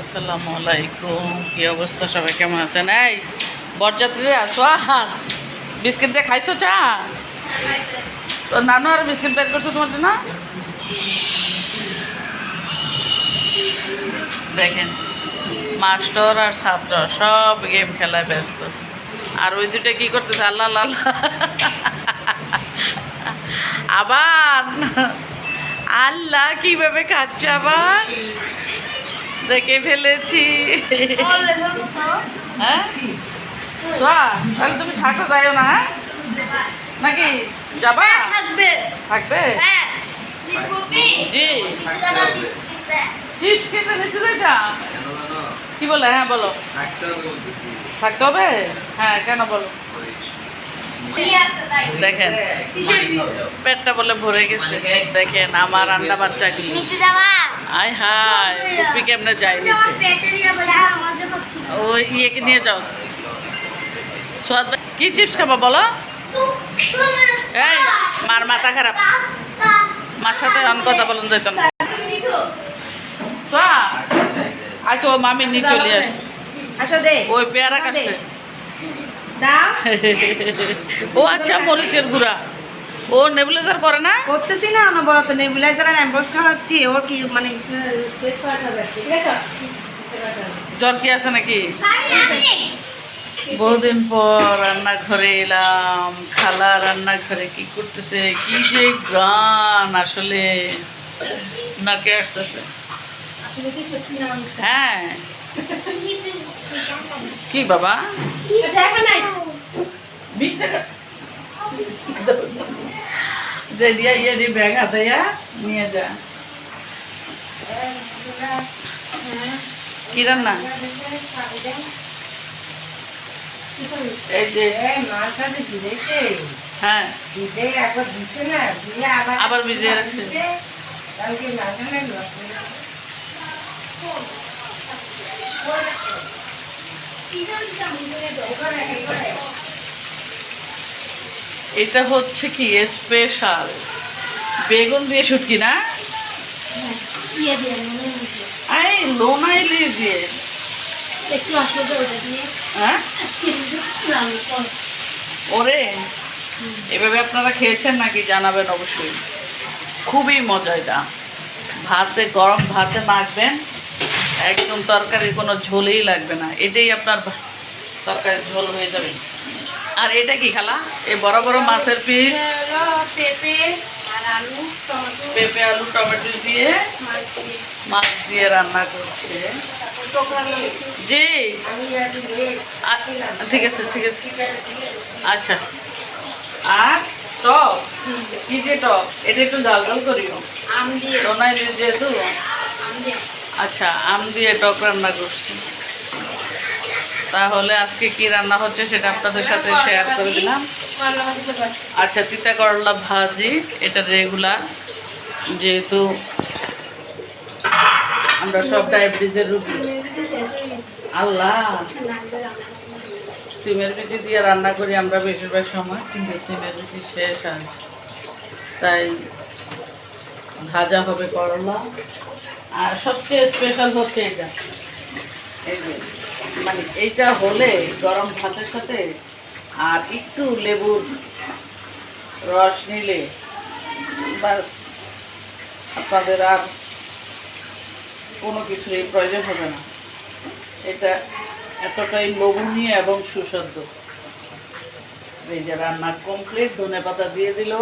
আসসালামু আলাইকুম। কি অবস্থা? সবাই কেমন আছেন? এই বরযাত্রী আসো আর বিস্কিট দিয়ে খাইছো চা? তো নানু আর বিস্কিট বের করছ তোমার জন্য? দেখেন, মাস্টার আর ছাত্র সব গেম খেলায় ব্যস্ত। আর ওই দুটো কি করতেছে? আল্লাহ আল্লাহ। আবার আল্লাহ, কীভাবে খাচ্ছে আবার দেখে ফেলেছি। হ্যাঁ? তাহলে তুমি থাকো যাইও না হ্যাঁ? নাকি? যাবা? থাকবে। থাকবে? হ্যাঁ। জি চিপস খেতে কি বলে? হ্যাঁ বলো। থাকতে হবে হ্যাঁ কেন বলো? দেখেন পেটটা বলে ভরে গেছে। দেখেন আমার বাচ্চাগুলি নিতে যাবা? আয় হায় ফুপি কেমনে যায় নিচে ওই ইয়েকে নিয়ে যাও। সোয়াদ কি চিপস খাব বলো? এই মার মাথা খারাপ। মার সাথে অন কথা বলুন যেত না। সোয়া আচ্ছা ও মামি নিয়ে চলে আসছে। আসো দে। ওই পেয়ারা কাছে দাও ও আচ্ছা মরিচের গুঁড়া। ও নেবুলাইজার করে না? করতেছি না অনবরত নেবুলাইজার আর অ্যাম্বস খাওয়াচ্ছি। ওর কি মানে জ্বর কি আছে নাকি? বহুদিন পর রান্নাঘরে এলাম। খালা রান্নাঘরে কি করতেছে কি যে গান আসলে। নাকে আসতেছে। হ্যাঁ। কি বাবা? দেখা নাই যে দিয়া ইয়ে সাথে হ্যাঁ। ভিজে আবার ভিজিয়ে রাখছে। এটা হচ্ছে কি স্পেশাল বেগুন দিয়ে শুটকি না? ওটা দিয়ে হ্যাঁ? ওরে, এভাবে আপনারা খেয়েছেন নাকি জানাবেন অবশ্যই। খুবই মজা এটা। ভাতে, গরম ভাতে মাখবেন। একদম তরকারির কোনো ঝোলেই লাগবে না। এটাই আপনার তরকারির ঝোল হয়ে যাবে। আর এটা কি খালা? এই বড় বড় মাছের পিস। পেঁপে আলু পেঁপে আলু টমেটো দিয়ে মাছ দিয়ে রান্না করছে। জি। ঠিক আছে ঠিক আছে। আচ্ছা। আর টক? কি যে টক? এটা একটু জাল জাল করিও। আম দিয়ে। যেহেতু। আচ্ছা আম দিয়ে টক রান্না করছি। তাহলে আজকে কি রান্না হচ্ছে সেটা আপনাদের সাথে শেয়ার করে দিলাম। আচ্ছা তিতা করলা ভাজি এটা রেগুলার যেহেতু আমরা সব ডায়াবেটিসের রুগী। আল্লাহ! সিমের বিচি দিয়ে রান্না করি আমরা বেশিরভাগ সময় কিন্তু সিমের বিচি শেষ আর তাই ভাজা হবে করলা। আর সবচেয়ে স্পেশাল হচ্ছে এটা। এই যে মানে এইটা হলে গরম ভাতের সাথে আর একটু লেবুর রস নিলে বাস আপনাদের আর কোনো কিছুরই প্রয়োজন হবে না। এটা এতটাই লোভনীয় এবং সুস্বাদু। এই যে রান্না কমপ্লিট ধনে পাতা দিয়ে দিল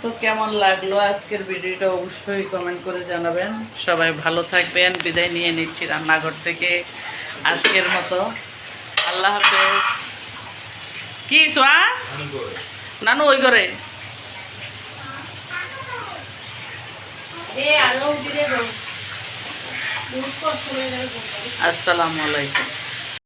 তো কেমন লাগল আজকের ভিডিওটা অবশ্যই কমেন্ট করে জানাবেন। সবাই ভালো থাকবেন বিদায় নিয়ে নিচ্ছি রান্নাঘর থেকে আজকের মতো। আল্লাহ হাফেজ। কি সোয়া নানু ওই ঘরে। এ আলু দিয়ে দেবো দুধ কষ্ট যাবে আসসালামু আলাইকুম।